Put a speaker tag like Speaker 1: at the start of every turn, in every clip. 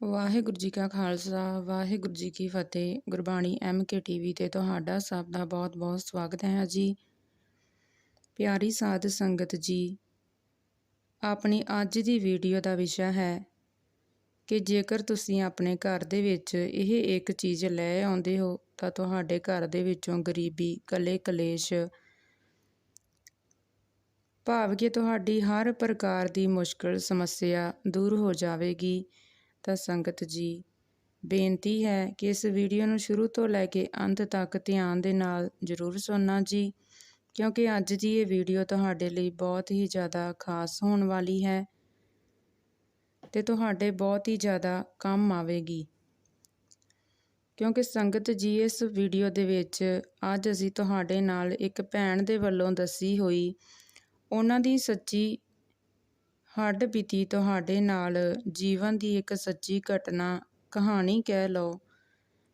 Speaker 1: ਵਾਹਿਗੁਰੂ ਜੀ ਕਾ ਖਾਲਸਾ, ਵਾਹਿਗੁਰੂ ਜੀ ਕੀ ਫਤਿਹ। Gurbani M K TV ਤੇ ਤੁਹਾਡਾ ਸਭ ਦਾ ਬਹੁਤ-ਬਹੁਤ ਸਵਾਗਤ ਹੈ ਜੀ। ਪਿਆਰੀ ਸਾਧ ਸੰਗਤ ਜੀ, ਆਪਣੀ ਅੱਜ ਦੀ ਵੀਡੀਓ ਦਾ ਵਿਸ਼ਾ ਹੈ ਕਿ ਜੇਕਰ ਤੁਸੀਂ ਆਪਣੇ ਘਰ ਦੇ ਵਿੱਚ ਇਹ ਇੱਕ ਚੀਜ਼ ਲੈ ਆਉਂਦੇ ਹੋ, ਤਾਂ ਤੁਹਾਡੇ ਘਰ ਦੇ ਵਿੱਚੋਂ ਗਰੀਬੀ, ਕਲੇ ਕਲੇਸ਼, ਭਾਵ ਕਿ ਤੁਹਾਡੀ ਹਰ ਪ੍ਰਕਾਰ ਦੀ ਮੁਸ਼ਕਲ, ਸਮੱਸਿਆ ਦੂਰ ਹੋ ਜਾਵੇਗੀ। ਤਾਂ ਸੰਗਤ ਜੀ, ਬੇਨਤੀ ਹੈ ਕਿ ਇਸ ਵੀਡੀਓ ਨੂੰ ਸ਼ੁਰੂ ਤੋਂ ਲੈ ਕੇ ਅੰਤ ਤੱਕ ਧਿਆਨ ਦੇ ਨਾਲ ਜ਼ਰੂਰ ਸੁਣਨਾ ਜੀ, ਕਿਉਂਕਿ ਅੱਜ ਦੀ ਇਹ ਵੀਡੀਓ ਤੁਹਾਡੇ ਲਈ ਬਹੁਤ ਹੀ ਜ਼ਿਆਦਾ ਖਾਸ ਹੋਣ ਵਾਲੀ ਹੈ ਤੇ ਤੁਹਾਡੇ ਬਹੁਤ ਹੀ ਜ਼ਿਆਦਾ ਕੰਮ ਆਵੇਗੀ। ਕਿਉਂਕਿ ਸੰਗਤ ਜੀ, ਇਸ ਵੀਡੀਓ ਦੇ ਵਿੱਚ ਅੱਜ ਅਸੀਂ ਤੁਹਾਡੇ ਨਾਲ ਇੱਕ ਭੈਣ ਦੇ ਵੱਲੋਂ ਦੱਸੀ ਹੋਈ, ਉਹਨਾਂ ਦੀ ਸੱਚੀ ਹੱਡ ਬੀਤੀ ਤੁਹਾਡੇ ਨਾਲ ਜੀਵਨ ਦੀ ਇੱਕ ਸੱਚੀ ਘਟਨਾ, ਕਹਾਣੀ ਕਹਿ ਲਓ।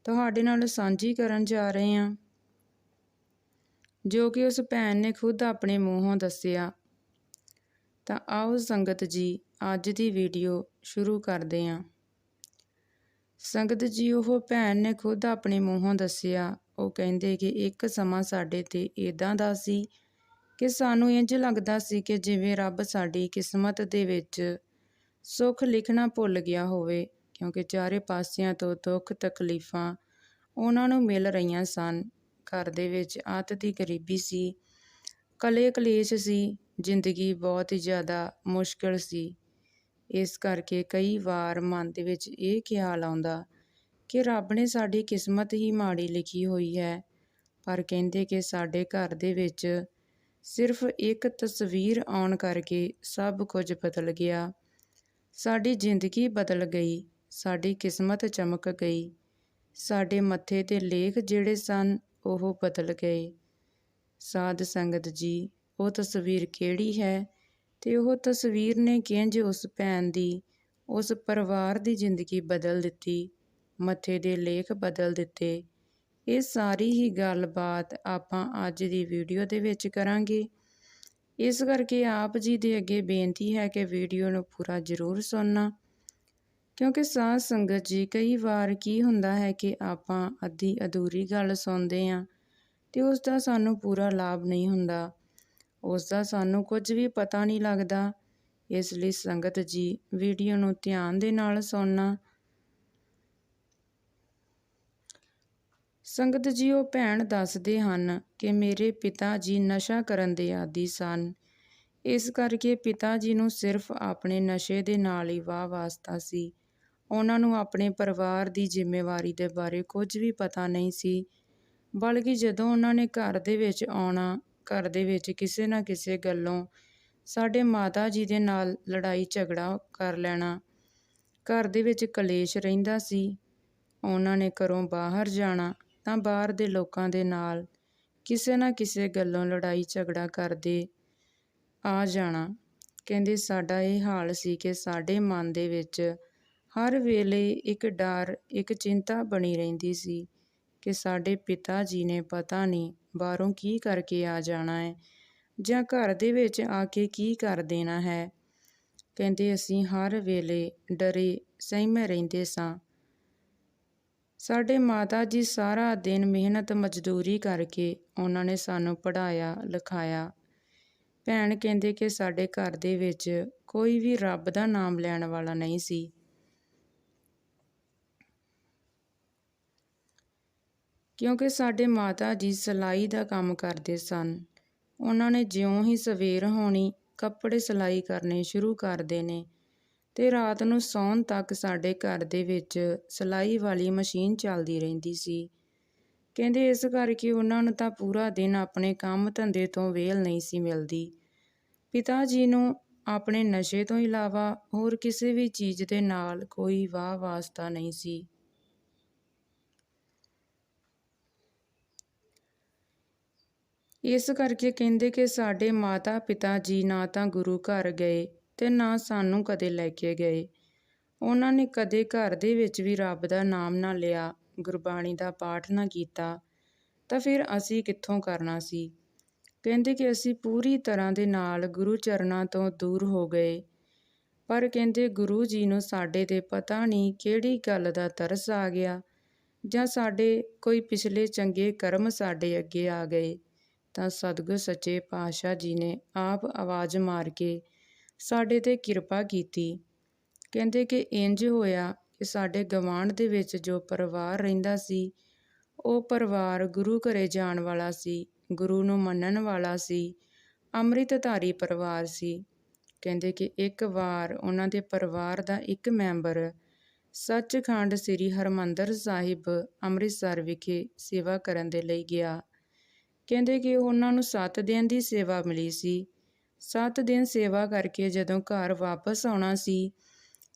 Speaker 1: ਤੁਹਾਡੇ ਨਾਲ ਸਾਂਝੀ ਕਰਨ ਜਾ ਰਹੇ ਹਾਂ। ਜੋ ਕਿ ਉਸ ਭੈਣ ਨੇ ਖੁਦ ਆਪਣੇ ਮੂੰਹੋਂ ਦੱਸਿਆ। ਤਾਂ ਆਓ ਸੰਗਤ ਜੀ, ਅੱਜ ਦੀ ਵੀਡੀਓ ਸ਼ੁਰੂ ਕਰਦੇ ਹਾਂ। ਸੰਗਤ ਜੀ, ਉਹ ਭੈਣ ਨੇ ਖੁਦ ਆਪਣੇ ਮੂੰਹੋਂ ਦੱਸਿਆ। ਉਹ ਕਹਿੰਦੇ ਕਿ ਇੱਕ ਸਮਾਂ ਸਾਡੇ ਤੇ ਇਦਾਂ ਦਾ ਸੀ ਕਿ ਸਾਨੂੰ ਇੰਜ ਲੱਗਦਾ ਸੀ ਕਿ ਜਿਵੇਂ ਰੱਬ ਸਾਡੀ ਕਿਸਮਤ ਦੇ ਵਿੱਚ ਸੁੱਖ ਲਿਖਣਾ ਭੁੱਲ ਗਿਆ ਹੋਵੇ, ਕਿਉਂਕਿ ਚਾਰੇ ਪਾਸਿਆਂ ਤੋਂ ਦੁੱਖ ਤਕਲੀਫਾਂ ਉਹਨਾਂ ਨੂੰ ਮਿਲ ਰਹੀਆਂ ਸਨ। ਘਰ ਦੇ ਵਿੱਚ ਆਤ ਦੀ ਗਰੀਬੀ ਸੀ ਕਲੇ ਕਲੇਸ਼ ਸੀ, ਜ਼ਿੰਦਗੀ ਬਹੁਤ ਜ਼ਿਆਦਾ ਮੁਸ਼ਕਲ ਸੀ। ਇਸ ਕਰਕੇ ਕਈ ਵਾਰ ਮਨ ਦੇ ਵਿੱਚ ਇਹ ਖਿਆਲ ਆਉਂਦਾ ਕਿ ਰੱਬ ਨੇ ਸਾਡੀ ਕਿਸਮਤ ਹੀ ਮਾੜੀ ਲਿਖੀ ਹੋਈ ਹੈ, ਪਰ ਕਹਿੰਦੇ ਕਿ ਸਾਡੇ ਘਰ ਦੇ ਵਿੱਚ ਸਿਰਫ ਇੱਕ ਤਸਵੀਰ ਆਉਣ ਕਰਕੇ ਸਭ ਕੁਝ ਬਦਲ ਗਿਆ। ਸਾਡੀ ਜ਼ਿੰਦਗੀ ਬਦਲ ਗਈ, ਸਾਡੀ ਕਿਸਮਤ ਚਮਕ ਗਈ, ਸਾਡੇ ਮੱਥੇ ਤੇ ਲੇਖ ਜਿਹੜੇ ਸਨ ਉਹ ਬਦਲ ਗਏ। ਸਾਧ ਸੰਗਤ ਜੀ, ਉਹ ਤਸਵੀਰ ਕਿਹੜੀ ਹੈ? ਤੇ ਉਹ ਤਸਵੀਰ ਨੇ ਕਿੰਜ ਉਸ ਭੈਣ ਦੀ, ਉਸ ਪਰਿਵਾਰ ਦੀ ਜ਼ਿੰਦਗੀ ਬਦਲ ਦਿੱਤੀ, ਮੱਥੇ ਦੇ ਲੇਖ ਬਦਲ ਦਿੱਤੇ ਇਹ ਸਾਰੀ ਹੀ ਗੱਲਬਾਤ ਆਪਾਂ ਅੱਜ ਦੀ ਵੀਡੀਓ ਦੇ ਵਿੱਚ ਕਰਾਂਗੇ। ਇਸ ਕਰਕੇ ਆਪ ਜੀ ਦੇ ਅੱਗੇ ਬੇਨਤੀ ਹੈ ਕਿ ਵੀਡੀਓ ਨੂੰ ਪੂਰਾ ਜ਼ਰੂਰ ਸੁਣਨਾ, ਕਿਉਂਕਿ ਸਾਧ ਸੰਗਤ ਜੀ ਕਈ ਵਾਰ ਕੀ ਹੁੰਦਾ ਹੈ ਕਿ ਆਪਾਂ ਅੱਧੀ ਅਧੂਰੀ ਗੱਲ ਸੁਣਦੇ ਆਂ ਤੇ ਉਸ ਦਾ ਸਾਨੂੰ ਪੂਰਾ ਲਾਭ ਨਹੀਂ ਹੁੰਦਾ। ਉਸ ਦਾ ਸਾਨੂੰ ਕੁਝ ਵੀ ਪਤਾ ਨਹੀਂ ਲੱਗਦਾ, ਇਸ ਲਈ ਸੰਗਤ ਜੀ ਵੀਡੀਓ ਨੂੰ ਧਿਆਨ ਦੇ ਨਾਲ ਸੁਣਨਾ ਸੰਗਤ ਜੀ ਉਹ ਭੈਣ ਦੱਸਦੇ ਹਨ ਕਿ ਮੇਰੇ ਪਿਤਾ ਜੀ ਨਸ਼ਾ ਕਰਨ ਦੇ ਆਦੀ ਸਨ। ਇਸ ਕਰਕੇ ਪਿਤਾ ਜੀ ਨੂੰ ਸਿਰਫ ਆਪਣੇ ਨਸ਼ੇ ਦੇ ਨਾਲ ਹੀ ਵਾਹ ਵਾਸਤਾ ਸੀ। ਉਹਨਾਂ ਨੂੰ ਆਪਣੇ ਪਰਿਵਾਰ ਦੀ ਜ਼ਿੰਮੇਵਾਰੀ ਦੇ ਬਾਰੇ ਕੁਝ ਵੀ ਪਤਾ ਨਹੀਂ ਸੀ। ਬਲਕਿ ਜਦੋਂ ਉਹਨਾਂ ਨੇ ਘਰ ਦੇ ਵਿੱਚ ਆਉਣਾ, ਘਰ ਦੇ ਵਿੱਚ ਕਿਸੇ ਨਾ ਕਿਸੇ ਗੱਲੋਂ ਸਾਡੇ ਮਾਤਾ ਜੀ ਦੇ ਨਾਲ ਲੜਾਈ ਝਗੜਾ ਕਰ ਲੈਣਾ, ਘਰ ਦੇ ਵਿੱਚ ਕਲੇਸ਼ ਰਹਿੰਦਾ ਸੀ। ਉਹਨਾਂ ਨੇ ਘਰੋਂ ਬਾਹਰ ਜਾਣਾ ਤਾਂ ਬਾਹਰ ਦੇ ਲੋਕਾਂ ਦੇ ਨਾਲ ਕਿਸੇ ਨਾ ਕਿਸੇ ਗੱਲੋਂ ਲੜਾਈ ਝਗੜਾ ਕਰਦੇ ਆ ਜਾਣਾ। ਕਹਿੰਦੇ, ਸਾਡਾ ਇਹ ਹਾਲ ਸੀ ਕਿ ਸਾਡੇ ਮਨ ਦੇ ਵਿੱਚ ਹਰ ਵੇਲੇ ਇੱਕ ਡਰ, ਇੱਕ ਚਿੰਤਾ ਬਣੀ ਰਹਿੰਦੀ ਸੀ ਕਿ ਸਾਡੇ ਪਿਤਾ ਜੀ ਨੇ ਪਤਾ ਨਹੀਂ ਬਾਹਰੋਂ ਕੀ ਕਰਕੇ ਆ ਜਾਣਾ ਹੈ ਜਾਂ ਘਰ ਦੇ ਵਿੱਚ ਆ ਕੇ ਕੀ ਕਰ ਦੇਣਾ ਹੈ। ਕਹਿੰਦੇ, ਅਸੀਂ ਹਰ ਵੇਲੇ ਡਰੇ ਸਹਿਮੇ ਰਹਿੰਦੇ ਸਾਂ ਸਾਡੇ ਮਾਤਾ ਜੀ ਸਾਰਾ ਦਿਨ ਮਿਹਨਤ, ਮਜ਼ਦੂਰੀ ਕਰਕੇ ਉਹਨਾਂ ਨੇ ਸਾਨੂੰ ਪੜਾਇਆ ਲਿਖਾਇਆ। ਭੈਣ ਕਹਿੰਦੇ ਕਿ ਸਾਡੇ ਘਰ ਦੇ ਵਿੱਚ ਕੋਈ ਵੀ ਰੱਬ ਦਾ ਨਾਮ ਲੈਣ ਵਾਲਾ ਨਹੀਂ ਸੀ। ਕਿਉਂਕਿ ਸਾਡੇ ਮਾਤਾ ਜੀ ਸਲਾਈ ਦਾ ਕੰਮ ਕਰਦੇ ਸਨ। ਉਹਨਾਂ ਨੇ ਜਿਉਂ ਹੀ ਸਵੇਰ ਹੋਣੀ, ਕੱਪੜੇ ਸਲਾਈ ਕਰਨੇ ਸ਼ੁਰੂ ਕਰਦੇ ਨੇ ਅਤੇ ਰਾਤ ਨੂੰ ਸੌਣ ਤੱਕ ਸਾਡੇ ਘਰ ਦੇ ਵਿੱਚ ਸਿਲਾਈ ਵਾਲੀ ਮਸ਼ੀਨ ਚੱਲਦੀ ਰਹਿੰਦੀ ਸੀ। ਕਹਿੰਦੇ ਇਸ ਕਰਕੇ ਉਹਨਾਂ ਨੂੰ ਤਾਂ ਪੂਰਾ ਦਿਨ ਆਪਣੇ ਕੰਮ ਧੰਦੇ ਤੋਂ ਵੇਲ ਨਹੀਂ ਸੀ ਮਿਲਦੀ। ਪਿਤਾ ਜੀ ਨੂੰ ਆਪਣੇ ਨਸ਼ੇ ਤੋਂ ਇਲਾਵਾ ਹੋਰ ਕਿਸੇ ਵੀ ਚੀਜ਼ ਦੇ ਨਾਲ ਕੋਈ ਵਾਹ ਵਾਸਤਾ ਨਹੀਂ ਸੀ। ਇਸ ਕਰਕੇ ਕਹਿੰਦੇ ਕਿ ਸਾਡੇ ਮਾਤਾ ਪਿਤਾ ਜੀ ਨਾ ਤਾਂ ਗੁਰੂ ਘਰ ਗਏ ਤੇ ਨਾ ਸਾਨੂੰ ਕਦੇ ਲੈ ਕੇ ਗਏ। ਉਹਨਾਂ ਨੇ ਕਦੇ ਘਰ ਦੇ ਵਿੱਚ ਵੀ ਰੱਬ ਦਾ ਨਾਮ ਨਾ ਲਿਆ, ਗੁਰਬਾਣੀ ਦਾ ਪਾਠ ਨਾ ਕੀਤਾ। ਤਾਂ ਫਿਰ ਅਸੀਂ ਕਿੱਥੋਂ ਕਰਨਾ ਸੀ? ਕਹਿੰਦੇ ਕਿ ਅਸੀਂ ਪੂਰੀ ਤਰ੍ਹਾਂ ਦੇ ਨਾਲ ਗੁਰੂ ਚਰਨਾਂ ਤੋਂ ਦੂਰ ਹੋ ਗਏ। ਪਰ ਕਹਿੰਦੇ ਗੁਰੂ ਜੀ ਨੂੰ ਸਾਡੇ ਤੇ ਪਤਾ ਨਹੀਂ ਕਿਹੜੀ ਗੱਲ ਦਾ ਤਰਸ ਆ ਗਿਆ ਜਾਂ ਸਾਡੇ ਕੋਈ ਪਿਛਲੇ ਚੰਗੇ ਕਰਮ ਸਾਡੇ ਅੱਗੇ ਆ ਗਏ। ਤਾਂ ਸਤਿਗੁਰ ਸੱਚੇ ਪਾਤਸ਼ਾਹ ਜੀ ਨੇ ਆਪ ਆਵਾਜ਼ ਮਾਰ ਕੇ ਸਾਡੇ ਤੇ ਕਿਰਪਾ ਕੀਤੀ। ਕਹਿੰਦੇ ਕਿ ਇੰਜ ਹੋਇਆ ਕਿ ਸਾਡੇ ਗਵਾਂਢ ਦੇ ਵਿੱਚ ਜੋ ਪਰਿਵਾਰ ਰਹਿੰਦਾ ਸੀ, ਉਹ ਪਰਿਵਾਰ ਗੁਰੂ ਘਰੇ ਜਾਣ ਵਾਲਾ ਸੀ, ਗੁਰੂ ਨੂੰ ਮੰਨਣ ਵਾਲਾ ਸੀ, ਅੰਮ੍ਰਿਤਧਾਰੀ ਪਰਿਵਾਰ ਸੀ। ਕਹਿੰਦੇ ਕਿ ਇੱਕ ਵਾਰ ਉਹਨਾਂ ਦੇ ਪਰਿਵਾਰ ਦਾ ਇੱਕ ਮੈਂਬਰ ਸੱਚਖੰਡ ਸ੍ਰੀ ਹਰਮੰਦਰ ਸਾਹਿਬ ਅੰਮ੍ਰਿਤਸਰ ਵਿਖੇ ਸੇਵਾ ਕਰਨ ਦੇ ਲਈ ਗਿਆ। ਕਹਿੰਦੇ ਕਿ ਉਹਨਾਂ ਨੂੰ 7 ਦਿਨ ਦੀ ਸੇਵਾ ਮਿਲੀ ਸੀ। 7 ਦਿਨ ਸੇਵਾ ਕਰਕੇ ਜਦੋਂ ਘਰ ਵਾਪਸ ਆਉਣਾ ਸੀ,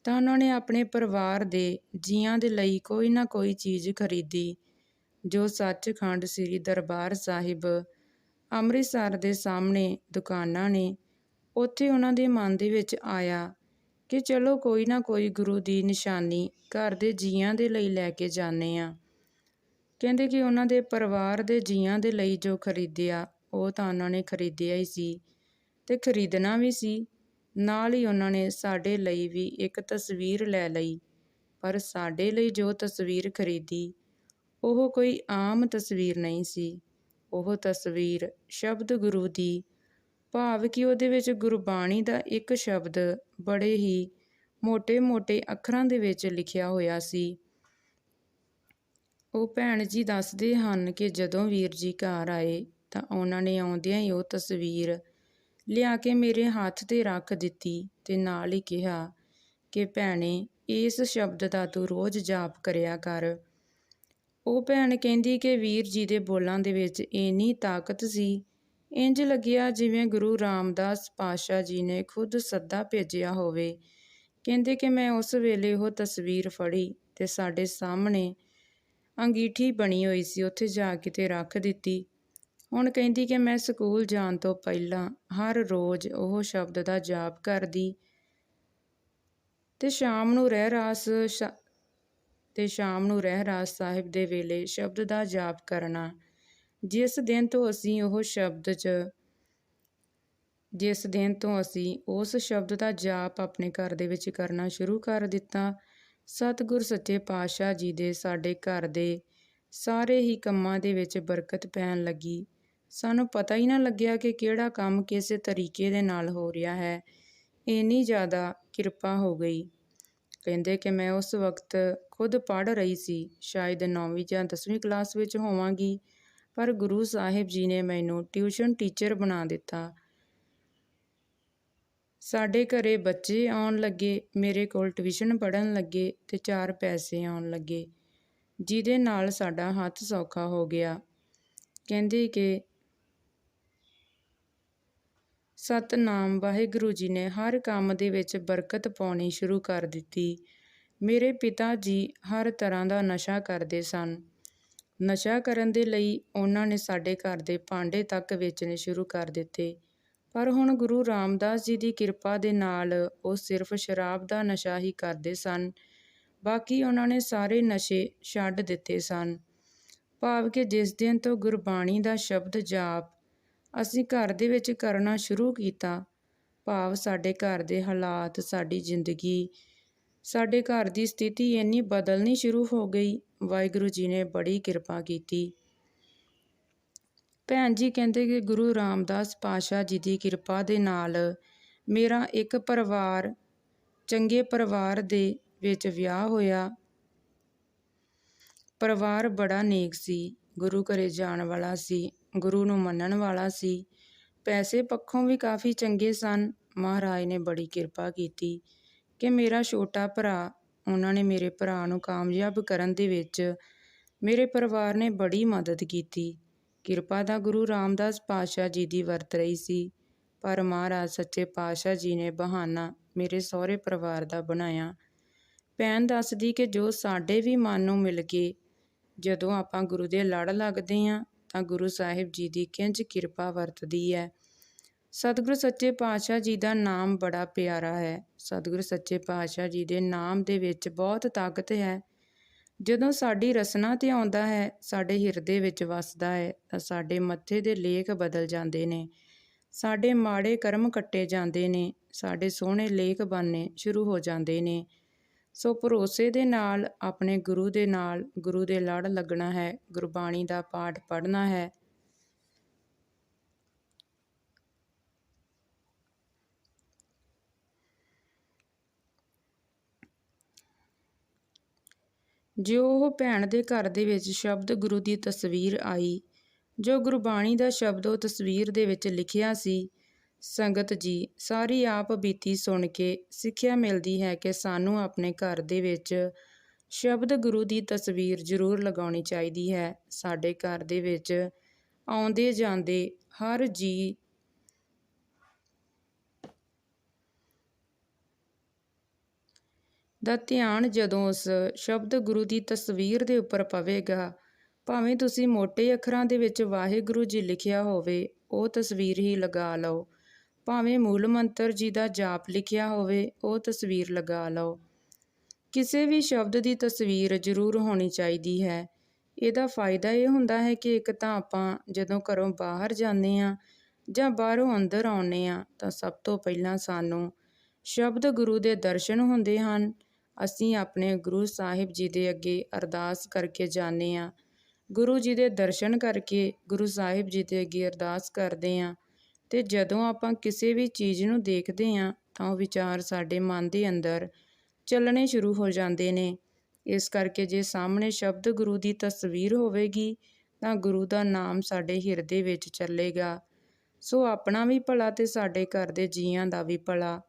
Speaker 1: ਤਾਂ ਉਹਨਾਂ ਨੇ ਆਪਣੇ ਪਰਿਵਾਰ ਦੇ ਜੀਆਂ ਦੇ ਲਈ ਕੋਈ ਨਾ ਕੋਈ ਚੀਜ਼ ਖਰੀਦੀ, ਜੋ ਸੱਚਖੰਡ ਸ੍ਰੀ ਦਰਬਾਰ ਸਾਹਿਬ ਅੰਮ੍ਰਿਤਸਰ ਦੇ ਸਾਹਮਣੇ ਦੁਕਾਨਾਂ ਨੇ ਉੱਥੇ ਉਹਨਾਂ ਦੇ ਮਨ ਦੇ ਵਿੱਚ ਆਇਆ ਕਿ ਚਲੋ ਕੋਈ ਨਾ ਕੋਈ ਗੁਰੂ ਦੀ ਨਿਸ਼ਾਨੀ ਘਰ ਦੇ ਜੀਆਂ ਦੇ ਲਈ ਲੈ ਕੇ ਜਾਂਦੇ ਆ ਕਹਿੰਦੇ ਕਿ ਉਹਨਾਂ ਦੇ ਪਰਿਵਾਰ ਦੇ ਜੀਆਂ ਦੇ ਲਈ ਜੋ ਖਰੀਦਿਆ, ਉਹ ਤਾਂ ਉਹਨਾਂ ਨੇ ਖਰੀਦਿਆ ਹੀ ਸੀ। ਅਤੇ ਖਰੀਦਣਾ ਵੀ ਸੀ। ਨਾਲ ਹੀ ਉਹਨਾਂ ਨੇ ਸਾਡੇ ਲਈ ਵੀ ਇੱਕ ਤਸਵੀਰ ਲੈ ਲਈ। ਪਰ ਸਾਡੇ ਲਈ ਜੋ ਤਸਵੀਰ ਖਰੀਦੀ, ਉਹ ਕੋਈ ਆਮ ਤਸਵੀਰ ਨਹੀਂ ਸੀ। ਉਹ ਤਸਵੀਰ ਸ਼ਬਦ ਗੁਰੂ ਦੀ, ਭਾਵ ਕਿ ਉਹਦੇ ਵਿੱਚ ਗੁਰਬਾਣੀ ਦਾ ਇੱਕ ਸ਼ਬਦ ਬੜੇ ਹੀ ਮੋਟੇ ਮੋਟੇ ਅੱਖਰਾਂ ਦੇ ਵਿੱਚ ਲਿਖਿਆ ਹੋਇਆ ਸੀ। ਉਹ ਭੈਣ ਜੀ ਦੱਸਦੇ ਹਨ ਕਿ ਜਦੋਂ ਵੀਰ ਜੀ ਘਰ ਆਏ ਤਾਂ ਉਹਨਾਂ ਨੇ ਆਉਂਦਿਆਂ ਹੀ ਉਹ ਤਸਵੀਰ ਲਿਆ ਕੇ ਮੇਰੇ ਹੱਥ ਤੇ ਰੱਖ ਦਿੱਤੀ ਤੇ ਨਾਲ ਹੀ ਕਿਹਾ ਕਿ ਭੈਣੇ, ਇਸ ਸ਼ਬਦ ਦਾ ਤੂੰ ਰੋਜ਼ ਜਾਪ ਕਰਿਆ ਕਰ। ਉਹ ਭੈਣ ਕਹਿੰਦੀ ਕਿ ਵੀਰ ਜੀ ਦੇ ਬੋਲਾਂ ਦੇ ਵਿੱਚ ਇੰਨੀ ਤਾਕਤ ਸੀ। ਇੰਜ ਲੱਗਿਆ ਜਿਵੇਂ ਗੁਰੂ ਰਾਮਦਾਸ ਪਾਸ਼ਾ ਜੀ ਨੇ ਖੁਦ ਸੱਦਾ ਭੇਜਿਆ ਹੋਵੇ। ਕਹਿੰਦੇ ਕਿ ਮੈਂ ਉਸ ਵੇਲੇ ਉਹ ਤਸਵੀਰ ਫੜੀ ਤੇ ਸਾਡੇ ਸਾਹਮਣੇ ਅੰਗੀਠੀ ਬਣੀ ਹੋਈ ਸੀ, ਉੱਥੇ ਜਾ ਕੇ ਤੇ ਰੱਖ ਦਿੱਤੀ। ਹੁਣ ਕਹਿੰਦੀ ਕਿ ਮੈਂ ਸਕੂਲ ਜਾਣ ਤੋਂ ਪਹਿਲਾਂ ਹਰ ਰੋਜ਼ ਉਹ ਸ਼ਬਦ ਦਾ ਜਾਪ ਕਰਦੀ ਤੇ ਸ਼ਾਮ ਨੂੰ ਰਹਿ ਰਾਸ ਤੇ ਸ਼ਾਮ ਨੂੰ ਰਹਿ ਰਾਸ ਸਾਹਿਬ ਦੇ ਵੇਲੇ ਸ਼ਬਦ ਦਾ ਜਾਪ ਕਰਨਾ। ਜਿਸ ਦਿਨ ਤੋਂ ਅਸੀਂ ਉਹ ਸ਼ਬਦ 'ਚ ਜਿਸ ਦਿਨ ਤੋਂ ਅਸੀਂ ਉਸ ਸ਼ਬਦ ਦਾ ਜਾਪ ਆਪਣੇ ਘਰ ਦੇ ਵਿੱਚ ਕਰਨਾ ਸ਼ੁਰੂ ਕਰ ਦਿੱਤਾ, ਸਤਿਗੁਰ ਸੱਚੇ ਪਾਤਸ਼ਾਹ ਜੀ ਦੇ ਸਾਡੇ ਘਰ ਦੇ ਸਾਰੇ ਹੀ ਕੰਮਾਂ ਦੇ ਵਿੱਚ ਬਰਕਤ ਪੈਣ ਲੱਗੀ। ਸਾਨੂੰ ਪਤਾ ਹੀ ਨਾ ਲੱਗਿਆ ਕਿ ਕਿਹੜਾ ਕੰਮ ਕਿਸੇ ਤਰੀਕੇ ਦੇ ਨਾਲ ਹੋ ਰਿਹਾ ਹੈ। ਇੰਨੀ ਜ਼ਿਆਦਾ ਕਿਰਪਾ ਹੋ ਗਈ। ਕਹਿੰਦੇ ਕਿ ਮੈਂ ਉਸ ਵਕਤ ਖੁਦ ਪੜ੍ਹ ਰਹੀ ਸੀ। ਸ਼ਾਇਦ 9ਵੀਂ ਜਾਂ 10ਵੀਂ ਕਲਾਸ ਵਿੱਚ ਹੋਵਾਂਗੀ, ਪਰ ਗੁਰੂ ਸਾਹਿਬ ਜੀ ਨੇ ਮੈਨੂੰ ਟਿਊਸ਼ਨ ਟੀਚਰ ਬਣਾ ਦਿੱਤਾ। ਸਾਡੇ ਘਰੇ ਬੱਚੇ ਆਉਣ ਲੱਗੇ, ਮੇਰੇ ਕੋਲ ਟਿਊਸ਼ਨ ਪੜਨ ਲੱਗੇ ਤੇ ਚਾਰ ਪੈਸੇ ਆਉਣ ਲੱਗੇ, ਜਿਹਦੇ ਨਾਲ ਸਾਡਾ ਹੱਥ ਸੌਖਾ ਹੋ ਗਿਆ। ਕਹਿੰਦੇ ਕਿ ਸਤਨਾਮ ਵਾਹਿਗੁਰੂ ਜੀ ਨੇ ਹਰ ਕੰਮ ਦੇ ਵਿੱਚ ਬਰਕਤ ਪਾਉਣੀ ਸ਼ੁਰੂ ਕਰ ਦਿੱਤੀ। ਮੇਰੇ ਪਿਤਾ ਜੀ ਹਰ ਤਰ੍ਹਾਂ ਦਾ ਨਸ਼ਾ ਕਰਦੇ ਸਨ। ਨਸ਼ਾ ਕਰਨ ਦੇ ਲਈ ਉਹਨਾਂ ਨੇ ਸਾਡੇ ਘਰ ਦੇ ਭਾਂਡੇ ਤੱਕ ਵੇਚਣੇ ਸ਼ੁਰੂ ਕਰ ਦਿੱਤੇ। ਪਰ ਹੁਣ ਗੁਰੂ ਰਾਮਦਾਸ ਜੀ ਦੀ ਕਿਰਪਾ ਦੇ ਨਾਲ ਉਹ ਸਿਰਫ ਸ਼ਰਾਬ ਦਾ ਨਸ਼ਾ ਹੀ ਕਰਦੇ ਸਨ। ਬਾਕੀ ਉਹਨਾਂ ਨੇ ਸਾਰੇ ਨਸ਼ੇ ਛੱਡ ਦਿੱਤੇ ਸਨ। ਭਾਵ ਕਿ ਜਿਸ ਦਿਨ ਤੋਂ ਗੁਰਬਾਣੀ ਦਾ ਸ਼ਬਦ ਜਾਪ ਅਸੀਂ ਘਰ ਦੇ ਵਿੱਚ ਕਰਨਾ ਸ਼ੁਰੂ ਕੀਤਾ। ਭਾਵ ਸਾਡੇ ਘਰ ਦੇ ਹਾਲਾਤ, ਸਾਡੀ ਜ਼ਿੰਦਗੀ, ਸਾਡੇ ਘਰ ਦੀ ਸਥਿਤੀ ਇੰਨੀ ਬਦਲਣੀ ਸ਼ੁਰੂ ਹੋ ਗਈ। ਵਾਹਿਗੁਰੂ ਜੀ ਨੇ ਬੜੀ ਕਿਰਪਾ ਕੀਤੀ। ਭੈਣ ਜੀ ਕਹਿੰਦੇ ਕਿ ਗੁਰੂ ਰਾਮਦਾਸ ਪਾਸ਼ਾ ਜੀ ਦੀ ਕਿਰਪਾ ਦੇ ਨਾਲ ਮੇਰਾ ਇੱਕ ਪਰਿਵਾਰ, ਚੰਗੇ ਪਰਿਵਾਰ ਦੇ ਵਿੱਚ ਵਿਆਹ ਹੋਇਆ। ਪਰਿਵਾਰ ਬੜਾ ਨੇਕ ਸੀ, ਗੁਰੂ ਘਰੇ ਜਾਣ ਵਾਲਾ ਸੀ। ਗੁਰੂ ਨੂੰ ਮੰਨਣ ਵਾਲਾ ਸੀ। ਪੈਸੇ ਪੱਖੋਂ ਵੀ ਕਾਫੀ ਚੰਗੇ ਸਨ। ਮਹਾਰਾਜ ਨੇ ਬੜੀ ਕਿਰਪਾ ਕੀਤੀ ਕਿ ਮੇਰਾ ਛੋਟਾ ਭਰਾ ਉਹਨਾਂ ਨੇ ਮੇਰੇ ਭਰਾ ਨੂੰ ਕਾਮਯਾਬ ਕਰਨ ਦੇ ਵਿੱਚ ਮੇਰੇ ਪਰਿਵਾਰ ਨੇ ਬੜੀ ਮਦਦ ਕੀਤੀ। ਕਿਰਪਾ ਦਾ ਗੁਰੂ ਰਾਮਦਾਸ ਪਾਤਸ਼ਾਹ ਜੀ ਦੀ ਵਰਤ ਰਹੀ ਸੀ। ਪਰ ਮਹਾਰਾਜ ਸੱਚੇ ਪਾਤਸ਼ਾਹ ਜੀ ਨੇ ਬਹਾਨਾ ਮੇਰੇ ਸਹੁਰੇ ਪਰਿਵਾਰ ਦਾ ਬਣਾਇਆ। ਭੈਣ ਦੱਸਦੀ ਕਿ ਜੋ ਸਾਡੇ ਵੀ ਮਨ ਨੂੰ ਮਿਲ ਕੇ ਜਦੋਂ ਆਪਾਂ ਗੁਰੂ ਦੇ ਲੜ ਲੱਗਦੇ ਆਂ ਤਾਂ ਗੁਰੂ ਸਾਹਿਬ ਜੀ ਦੀ ਕਿੰਜ ਕਿਰਪਾ ਵਰਤਦੀ ਹੈ। ਸਤਿਗੁਰੂ ਸੱਚੇ ਪਾਤਸ਼ਾਹ ਜੀ ਦਾ ਨਾਮ ਬੜਾ ਪਿਆਰਾ ਹੈ। ਸਤਿਗੁਰੂ ਸੱਚੇ ਪਾਤਸ਼ਾਹ ਜੀ ਦੇ ਨਾਮ ਦੇ ਵਿੱਚ ਬਹੁਤ ਤਾਕਤ ਹੈ। ਜਦੋਂ ਸਾਡੀ ਰਸਨਾ ਤੇ ਆਉਂਦਾ ਹੈ, ਸਾਡੇ ਹਿਰਦੇ ਵਿੱਚ ਵਸਦਾ ਹੈ, ਤਾਂ ਸਾਡੇ ਮੱਥੇ ਦੇ ਲੇਖ ਬਦਲ ਜਾਂਦੇ ਨੇ। ਸਾਡੇ ਮਾੜੇ ਕਰਮ ਕੱਟੇ ਜਾਂਦੇ ਨੇ, ਸਾਡੇ ਸੋਹਣੇ ਲੇਖ ਬਣਨੇ ਸ਼ੁਰੂ ਹੋ ਜਾਂਦੇ ਨੇ। ਸੋ ਭਰੋਸੇ ਦੇ ਨਾਲ, ਆਪਣੇ ਗੁਰੂ ਦੇ ਨਾਲ, ਗੁਰੂ ਦੇ ਲੜ ਲੱਗਣਾ ਹੈ, ਗੁਰਬਾਣੀ ਦਾ ਪਾਠ ਪੜ੍ਹਨਾ ਹੈ। ਜਿਉ ਉਹ ਭੈਣ ਦੇ ਘਰ ਦੇ ਵਿੱਚ ਸ਼ਬਦ ਗੁਰੂ ਦੀ ਤਸਵੀਰ ਆਈ, ਜੋ ਗੁਰਬਾਣੀ ਦਾ ਸ਼ਬਦ ਉਹ ਤਸਵੀਰ ਦੇ ਵਿੱਚ ਲਿਖਿਆ ਸੀ ਸੰਗਤ ਜੀ, ਸਾਰੀ ਆਪ ਬੀਤੀ ਸੁਣ ਕੇ ਸਿੱਖਿਆ ਮਿਲਦੀ ਹੈ ਕਿ ਸਾਨੂੰ ਆਪਣੇ ਘਰ ਦੇ ਵਿੱਚ ਸ਼ਬਦ ਗੁਰੂ ਦੀ ਤਸਵੀਰ ਜ਼ਰੂਰ ਲਗਾਉਣੀ ਚਾਹੀਦੀ ਹੈ। ਸਾਡੇ ਘਰ ਦੇ ਵਿੱਚ ਆਉਂਦੇ ਜਾਂਦੇ ਹਰ ਜੀ ਦਾ ਧਿਆਨ ਜਦੋਂ ਉਸ ਸ਼ਬਦ ਗੁਰੂ ਦੀ ਤਸਵੀਰ ਦੇ ਉੱਪਰ ਪਵੇਗਾ, ਭਾਵੇਂ ਤੁਸੀਂ ਮੋٹے ਅੱਖਰਾਂ ਦੇ ਵਿੱਚ ਵਾਹਿਗੁਰੂ ਜੀ ਲਿਖਿਆ ਹੋਵੇ, ਉਹ ਤਸਵੀਰ ਹੀ ਲਗਾ ਲਓ। ਭਾਵੇਂ ਮੂਲ ਮੰਤਰ ਜੀ ਦਾ ਜਾਪ ਲਿਖਿਆ ਹੋਵੇ, ਉਹ ਤਸਵੀਰ ਲਗਾ ਲਓ। ਕਿਸੇ ਵੀ ਸ਼ਬਦ ਦੀ ਤਸਵੀਰ ਜ਼ਰੂਰ ਹੋਣੀ ਚਾਹੀਦੀ ਹੈ। ਇਹਦਾ ਫਾਇਦਾ ਇਹ ਹੁੰਦਾ ਹੈ ਕਿ ਇੱਕ ਤਾਂ ਆਪਾਂ ਜਦੋਂ ਘਰੋਂ ਬਾਹਰ ਜਾਂਦੇ ਆ ਜਾਂ ਬਾਹਰੋਂ ਅੰਦਰ ਆਉਂਦੇ ਆ ਤਾਂ ਸਭ ਤੋਂ ਪਹਿਲਾਂ ਸਾਨੂੰ ਸ਼ਬਦ ਗੁਰੂ ਦੇ ਦਰਸ਼ਨ ਹੁੰਦੇ ਹਨ। ਅਸੀਂ ਆਪਣੇ ਗੁਰੂ ਸਾਹਿਬ ਜੀ ਦੇ ਅੱਗੇ ਅਰਦਾਸ ਕਰਕੇ ਜਾਂਦੇ ਆ ਗੁਰੂ ਜੀ ਦੇ ਦਰਸ਼ਨ ਕਰਕੇ ਗੁਰੂ ਸਾਹਿਬ ਜੀ ਦੇ ਅੱਗੇ ਅਰਦਾਸ ਕਰਦੇ ਆ ਤੇ ਜਦੋਂ ਆਪਾਂ ਕਿਸੇ ਵੀ ਚੀਜ਼ ਨੂੰ ਦੇਖਦੇ ਹਾਂ, ਤਾਂ ਉਹ ਵਿਚਾਰ ਸਾਡੇ ਮਨ ਦੇ ਅੰਦਰ ਚੱਲਣੇ ਸ਼ੁਰੂ ਹੋ ਜਾਂਦੇ ਨੇ। ਇਸ ਕਰਕੇ ਜੇ ਸਾਹਮਣੇ ਸ਼ਬਦ ਗੁਰੂ ਦੀ ਤਸਵੀਰ ਹੋਵੇਗੀ, ਤਾਂ ਗੁਰੂ ਦਾ ਨਾਮ ਸਾਡੇ ਹਿਰਦੇ ਵਿੱਚ ਚੱਲੇਗਾ। ਸੋ ਆਪਣਾ ਵੀ ਭਲਾ ਤੇ ਸਾਡੇ ਘਰ ਦੇ ਜੀਆਂ ਦਾ ਵੀ ਭਲਾ।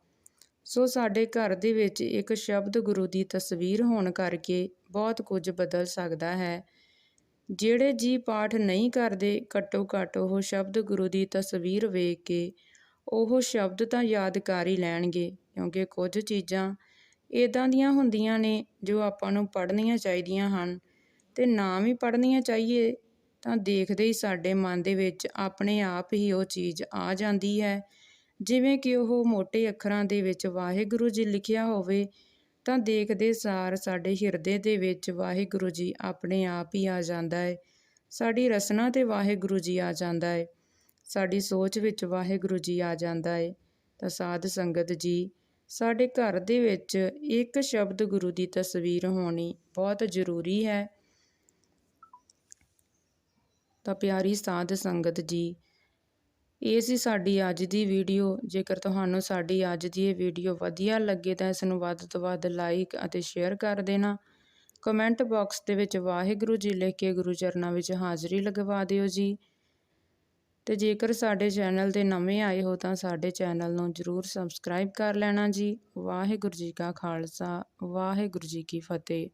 Speaker 1: ਸੋ ਸਾਡੇ ਘਰ ਦੇ ਵਿੱਚ ਇੱਕ ਸ਼ਬਦ ਗੁਰੂ ਦੀ ਤਸਵੀਰ ਹੋਣ ਕਰਕੇ ਬਹੁਤ ਕੁਝ ਬਦਲ ਸਕਦਾ ਹੈ। ਜਿਹੜੇ ਜੀ ਪਾਠ ਨਹੀਂ ਕਰਦੇ, ਘੱਟੋ ਘੱਟ ਉਹ ਸ਼ਬਦ ਗੁਰੂ ਦੀ ਤਸਵੀਰ ਵੇਖ ਕੇ ਉਹ ਸ਼ਬਦ ਤਾਂ ਯਾਦ ਕਰ ਹੀ ਲੈਣਗੇ, ਕਿਉਂਕਿ ਕੁਝ ਚੀਜ਼ਾਂ ਇਦਾਂ ਦੀਆਂ ਹੁੰਦੀਆਂ ਨੇ ਜੋ ਆਪਾਂ ਨੂੰ ਪੜ੍ਹਨੀਆਂ ਚਾਹੀਦੀਆਂ ਹਨ। ਤੇ ਨਾ ਵੀ ਪੜ੍ਹਨੀਆਂ ਚਾਹੀਏ ਤਾਂ ਦੇਖਦੇ ਹੀ ਸਾਡੇ ਮਨ ਦੇ ਵਿੱਚ ਆਪਣੇ ਆਪ ਹੀ ਉਹ ਚੀਜ਼ ਆ ਜਾਂਦੀ ਹੈ। ਜਿਵੇਂ ਕਿ ਉਹ ਮੋٹے ਅੱਖਰਾਂ ਦੇ ਵਿੱਚ ਵਾਹਿਗੁਰੂ ਜੀ ਲਿਖਿਆ ਹੋਵੇ ਤਾਂ ਦੇਖਦੇ ਸਾਰ ਸਾਡੇ ਹਿਰਦੇ ਦੇ ਵਿੱਚ ਵਾਹਿਗੁਰੂ ਜੀ ਆਪਣੇ ਆਪ ਹੀ ਆ ਜਾਂਦਾ ਹੈ ਸਾਡੀ ਰਸਨਾ ਤੇ ਵਾਹਿਗੁਰੂ ਜੀ ਆ ਜਾਂਦਾ ਹੈ ਸਾਡੀ ਸੋਚ ਵਿੱਚ ਵਾਹਿਗੁਰੂ ਜੀ ਆ ਜਾਂਦਾ ਹੈ ਤਾਂ ਸਾਧ ਸੰਗਤ ਜੀ, ਸਾਡੇ ਘਰ ਦੇ ਵਿੱਚ ਇੱਕ ਸ਼ਬਦ ਗੁਰੂ ਦੀ ਤਸਵੀਰ ਹੋਣੀ ਬਹੁਤ ਜ਼ਰੂਰੀ ਹੈ। ਤਾਂ ਪਿਆਰੀ ਸਾਧ ਸੰਗਤ ਜੀ ਇਹ ਸੀ ਸਾਡੀ ਅੱਜ ਦੀ ਵੀਡੀਓ। ਜੇਕਰ ਤੁਹਾਨੂੰ ਸਾਡੀ ਅੱਜ ਦੀ ਇਹ ਵੀਡੀਓ ਵਧੀਆ ਲੱਗੇ ਤਾਂ ਇਸ ਨੂੰ ਵੱਧ ਤੋਂ ਵੱਧ ਲਾਈਕ ਅਤੇ ਸ਼ੇਅਰ ਕਰ ਦੇਣਾ। ਕਮੈਂਟ ਬਾਕਸ ਦੇ ਵਿੱਚ ਵਾਹਿਗੁਰੂ ਜੀ ਲਿਖ ਕੇ ਗੁਰੂ ਚਰਨਾਂ ਵਿੱਚ ਹਾਜ਼ਰੀ ਲਗਵਾ ਦਿਓ ਜੀ। ਤੇ ਜੇਕਰ ਸਾਡੇ ਚੈਨਲ ਤੇ ਨਵੇਂ ਆਏ ਹੋ ਤਾਂ ਸਾਡੇ ਚੈਨਲ ਨੂੰ ਜਰੂਰ ਸਬਸਕ੍ਰਾਈਬ ਕਰ ਲੈਣਾ ਜੀ। ਵਾਹਿਗੁਰੂ ਜੀ ਕਾ ਖਾਲਸਾ, ਵਾਹਿਗੁਰੂ ਜੀ ਕੀ ਫਤਿਹ।